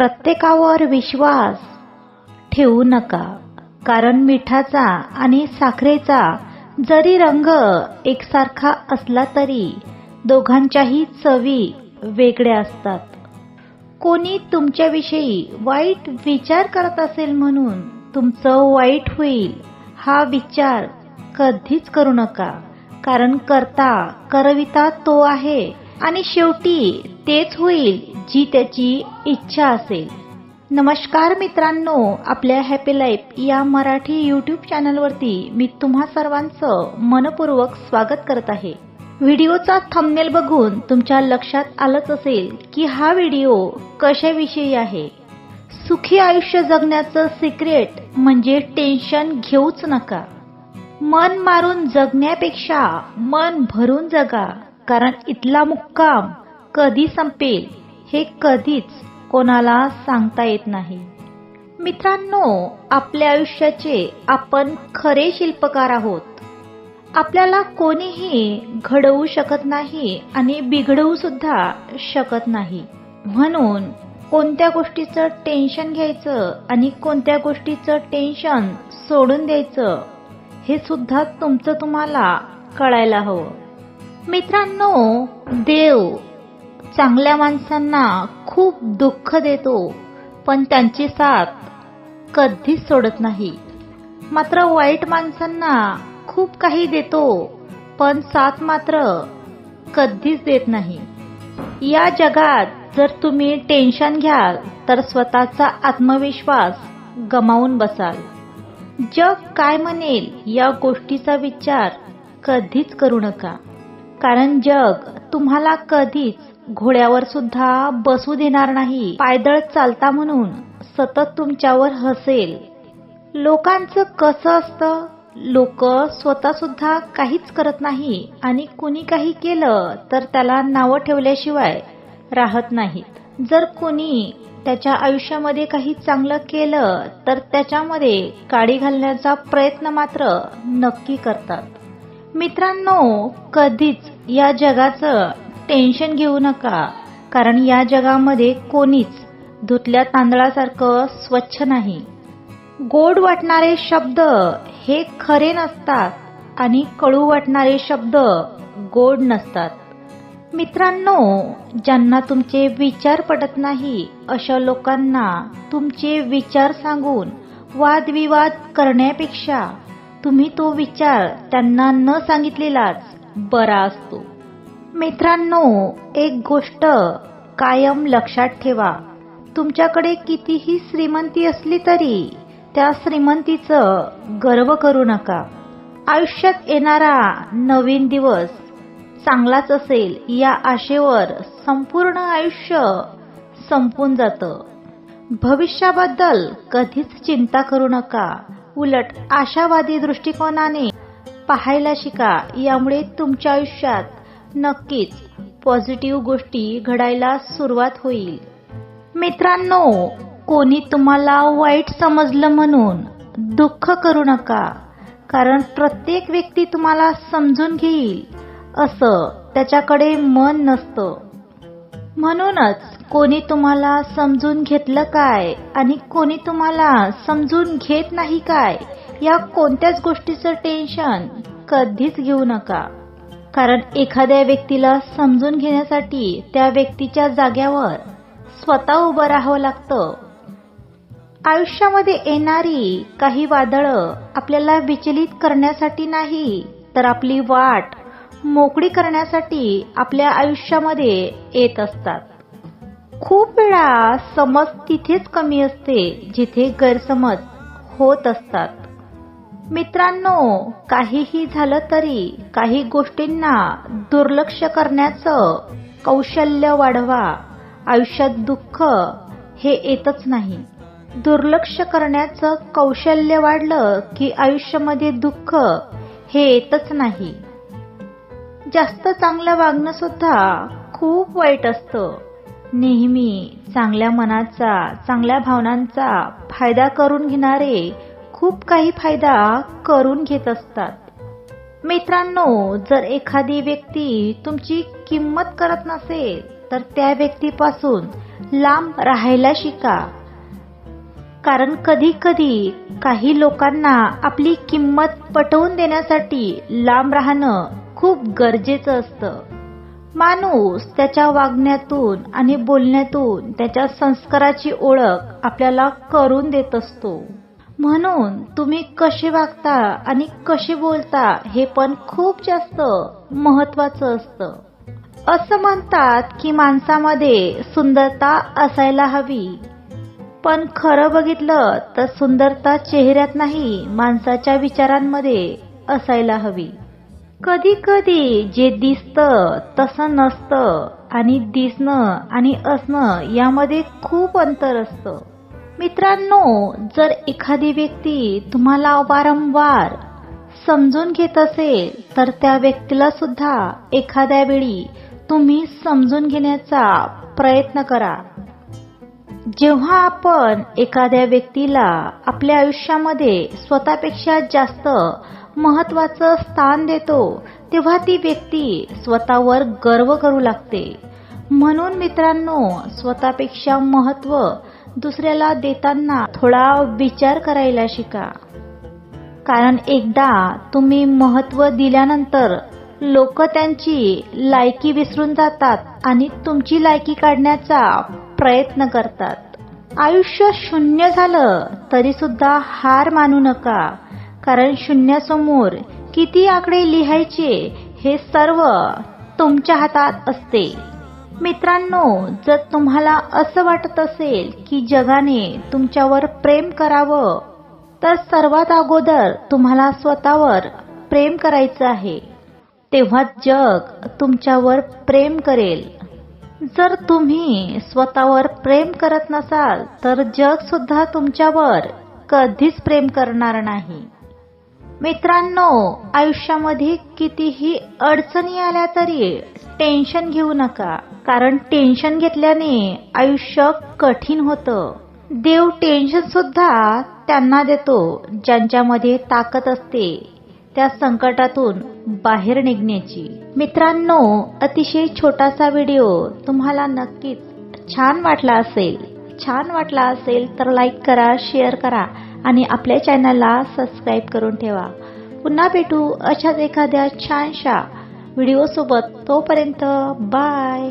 प्रत्येकावर विश्वास ठेवू नका. कारण मिठाचा आणि साखरेचा जरी रंग एकसारखा असला तरी दोघांच्याही चवी वेगळ्या असतात. कोणी तुमच्याविषयी वाईट विचार करत असेल म्हणून तुमचं वाईट होईल हा विचार कधीच करू नका. कारण करता करविता तो आहे आणि शेवटी तेच होईल जी त्याची इच्छा असेल. नमस्कार मित्रांनो आपल्या हॅपी लाईफ या मराठी यूट्यूब चॅनलवरती मी तुम्हा सर्वांचं मनपूर्वक स्वागत करत आहे. व्हिडिओचा थंबनेल बघून तुमच्या लक्षात आलंच असेल की हा व्हिडिओ कशाविषयी आहे. सुखी आयुष्य जगण्याचं सिक्रेट म्हणजे टेन्शन घेऊच नका. मन मारून जगण्यापेक्षा मन भरून जगा. कारण इथला मुक्काम कधी संपेल हे कधीच कोणाला सांगता येत नाही. मित्रांनो आपल्या आयुष्याचे आपण खरे शिल्पकार आहोत. आपल्याला कोणीही घडवू शकत नाही आणि बिघडवू सुद्धा शकत नाही. म्हणून कोणत्या गोष्टीचं टेन्शन घ्यायचं आणि कोणत्या गोष्टीचं टेन्शन सोडून द्यायचं हे सुद्धा तुमचं तुम्हाला कळायला हवं. मित्रांनो देव चांगल्या माणसांना खूप दुःख देतो पण त्यांची साथ कधीच सोडत नाही. मात्र वाईट माणसांना खूप काही देतो पण साथ मात्र कधीच देत नाही. या जगात जर तुम्ही टेन्शन घ्याल तर स्वतःचा आत्मविश्वास गमावून बसाल. जग काय म्हणेल या गोष्टीचा विचार कधीच करू नका. कारण जग तुम्हाला कधीच घोड्यावर सुद्धा बसू देणार नाही. पायदळ चालता म्हणून सतत तुमच्यावर हसेल. लोकांचं कसं असतं? लोक स्वतः सुद्धा काहीच करत नाही. आणि कुणी काही केलं तर त्याला नावं ठेवल्याशिवाय राहत नाहीत. जर कुणी त्याच्या आयुष्यामध्ये काही चांगलं केलं तर त्याच्यामध्ये काडी घालण्याचा प्रयत्न मात्र नक्की करतात. मित्रांनो कधीच या जगाचं टेन्शन घेऊ नका. कारण या जगामध्ये कोणीच धुतल्या तांदळासारखं स्वच्छ नाही. गोड वाटणारे शब्द हे खरे नसतात आणि कळू वाटणारे शब्द गोड नसतात. मित्रांनो ज्यांना तुमचे विचार पटत नाही अशा लोकांना तुमचे विचार सांगून वादविवाद करण्यापेक्षा तुम्ही तो विचार त्यांना न सांगितलेलाच बरा असतो. मित्रांनो एक गोष्ट कायम लक्षात ठेवा. तुमच्याकडे कितीही श्रीमंती असली तरी त्या श्रीमंतीचं गर्व करू नका. आयुष्यात येणारा नवीन दिवस चांगलाच असेल या आशेवर संपूर्ण आयुष्य संपून जातं. भविष्याबद्दल कधीच चिंता करू नका. उलट आशावादी दृष्टिकोनाने पाहायला शिका. यामुळे तुमच्या आयुष्यात नक्कीच पॉझिटिव्ह गोष्टी घडायला सुरुवात होईल. मित्रांनो कोणी तुम्हाला वाईट समजलं म्हणून दुःख करू नका. कारण प्रत्येक व्यक्ती तुम्हाला समजून घेईल. असं त्याच्याकडे मन नसतं. म्हणूनच कोणी तुम्हाला समजून घेतलं काय आणि कोणी तुम्हाला समजून घेत नाही काय या कोणत्याच गोष्टीचं टेन्शन कधीच घेऊ नका. कारण एखाद्या व्यक्तीला समजून घेण्यासाठी त्या व्यक्तीच्या जाग्यावर स्वतः उभं राहावं लागतं. आयुष्यामध्ये येणारी काही वादळं आपल्याला विचलित करण्यासाठी नाही तर आपली वाट मोकळी करण्यासाठी आपल्या आयुष्यामध्ये येत असतात. खूप वेळा समज तिथेच कमी असते जिथे गैरसमज होत असतात. मित्रांनो काहीही झालं तरी काही गोष्टींना दुर्लक्ष करण्याचं कौशल्य वाढवा. आयुष्यात दुःख हे येतच नाही. दुर्लक्ष करण्याचं कौशल्य वाढलं की आयुष्यामध्ये दुःख हे येतच नाही. जास्त चांगलं वागणं सुद्धा खूप वाईट असतं. नेहमी चांगल्या मनाचा चांगल्या भावनांचा फायदा करून घेणारे खूप काही फायदा करून घेत असतात. मित्रांनो जर एखादी व्यक्ती तुमची किंमत करत नसेल तर त्या व्यक्तीपासून लांब राहायला शिका. कारण कधी कधी काही लोकांना आपली किंमत पटवून देण्यासाठी लांब राहणं खूप गरजेचं असतं. माणूस त्याच्या वागण्यातून आणि बोलण्यातून त्याच्या संस्काराची ओळख आपल्याला करून देत असतो. म्हणून तुम्ही कसे वागता आणि कसे बोलता हे पण खूप जास्त महत्वाचं असतं. असं म्हणतात की माणसामध्ये सुंदरता असायला हवी. पण खरं बघितलं तर सुंदरता चेहऱ्यात नाही माणसाच्या विचारांमध्ये असायला हवी. कधी कधी जे दिसतं तसं नसतं आणि दिसणं आणि असणं यामध्ये खूप अंतर असतं. मित्रांनो जर एखादी व्यक्ती तुम्हाला वारंवार समजून घेत असेल तर त्या व्यक्तीला सुद्धा एखाद्या वेळी तुम्ही समजून घेण्याचा प्रयत्न करा. जेव्हा आपण एखाद्या व्यक्तीला आपल्या आयुष्यामध्ये स्वतःपेक्षा जास्त महत्वाचं स्थान देतो तेव्हा ती व्यक्ती स्वतःवर गर्व करू लागते. म्हणून मित्रांनो स्वतःपेक्षा महत्त्व दुसऱ्याला देताना थोडा विचार करायला शिका. कारण एकदा तुम्ही महत्त्व दिल्यानंतर लोक त्यांची लायकी विसरून जातात आणि तुमची लायकी काढण्याचा प्रयत्न करतात. आयुष्य शून्य झालं तरी सुद्धा हार मानू नका. कारण शून्यासमोर किती आकडे लिहायचे हे सर्व तुमच्या हातात असते. मित्रांनो जर तुम्हाला असं वाटत असेल की जगाने तुमच्यावर प्रेम करावं तर सर्वात अगोदर तुम्हाला स्वतःवर प्रेम करायचं आहे. तेव्हा जग तुमच्यावर प्रेम करेल. जर तुम्ही स्वतःवर प्रेम करत नसाल तर जग सुद्धा तुमच्यावर कधीच प्रेम करणार नाही. मित्रांनो आयुष्यामध्ये कितीही अडचणी आल्या तरी टेन्शन घेऊ नका. कारण टेन्शन घेतल्याने आयुष्य कठीण होतं. देव टेन्शन सुद्धा त्यांना देतो ज्यांच्यामध्ये ताकद असते. त्या संकटातून बाहेर निघण्याची. मित्रांनो अतिशय छोटासा व्हिडिओ तुम्हाला नक्कीच छान वाटला असेल. छान वाटला असेल तर लाईक करा शेअर करा. आणि आपल्या चॅनलला सबस्क्राईब करून ठेवा. पुन्हा भेटू अशाच एखाद्या छानशा व्हिडिओसोबत तोपर्यंत बाय